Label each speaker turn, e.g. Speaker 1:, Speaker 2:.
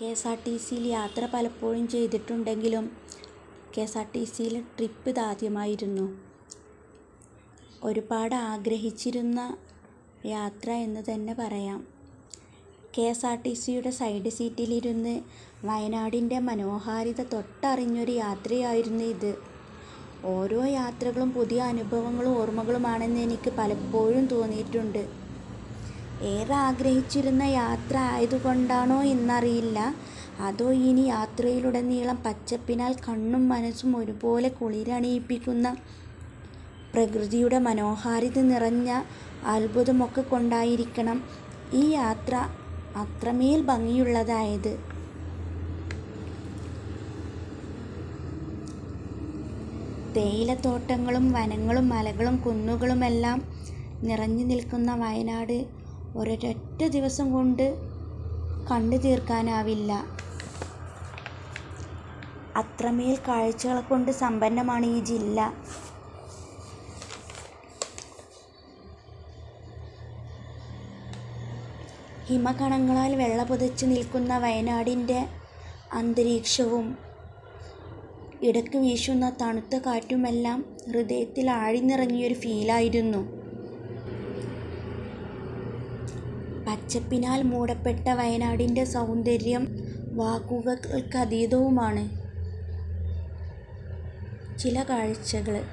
Speaker 1: K S R T സിയിൽ യാത്ര പലപ്പോഴും ചെയ്തിട്ടുണ്ടെങ്കിലും കെ എസ് ആർ ടി സിയിൽ ട്രിപ്പ് ഇതാദ്യമായിരുന്നു. ഒരുപാട് ആഗ്രഹിച്ചിരുന്ന യാത്ര എന്ന് തന്നെ പറയാം. കെ എസ് ആർ ടി സിയുടെ സൈഡ് സീറ്റിലിരുന്ന് വയനാടിന്റെ മനോഹാരിത തൊട്ടറിഞ്ഞൊരു യാത്രയായിരുന്നു ഇത്. ഓരോ യാത്രകളും പുതിയ അനുഭവങ്ങളും ഓർമ്മകളുമാണെന്ന് എനിക്ക് പലപ്പോഴും തോന്നിയിട്ടുണ്ട്. ഏറെ ആഗ്രഹിച്ചിരുന്ന യാത്ര ആയതുകൊണ്ടാണോ എന്നറിയില്ല. അതോ ഇനി യാത്രയിലുടനീളം പച്ചപ്പിനാൽ കണ്ണും മനസ്സും ഒരുപോലെ കുളിരണിയിപ്പിക്കുന്ന പ്രകൃതിയുടെ മനോഹാരിത നിറഞ്ഞ അത്ഭുതമൊക്കെ കൊണ്ടായിരിക്കണം ഈ യാത്ര അത്രമേൽ ഭംഗിയുള്ളതായത്. തേയിലത്തോട്ടങ്ങളും വനങ്ങളും മലകളും കുന്നുകളുമെല്ലാം നിറഞ്ഞു നിൽക്കുന്ന വയനാട് ഒരൊറ്റ ദിവസം കൊണ്ട് കണ്ടു തീർക്കാനാവില്ല. അത്രമേൽ കാഴ്ചകളെ കൊണ്ട് സമ്പന്നമാണ് ഈ ജില്ല. ഹിമകണങ്ങളാൽ വെള്ളപുതച്ച് നിൽക്കുന്ന വയനാടിന്റെ അന്തരീക്ഷവും ഇടയ്ക്ക് വീശുന്ന തണുത്ത കാറ്റുമെല്ലാം ഹൃദയത്തിൽ ആഴ്ന്നിറങ്ങിയൊരു ഫീലായിരുന്നു പച്ചപ്പിനാൽ മൂടപ്പെട്ട വയനാടിന്റെ സൗന്ദര്യം വാക്കുകൾക്കതീതവുമാണ്. ചില കാഴ്ചകൾ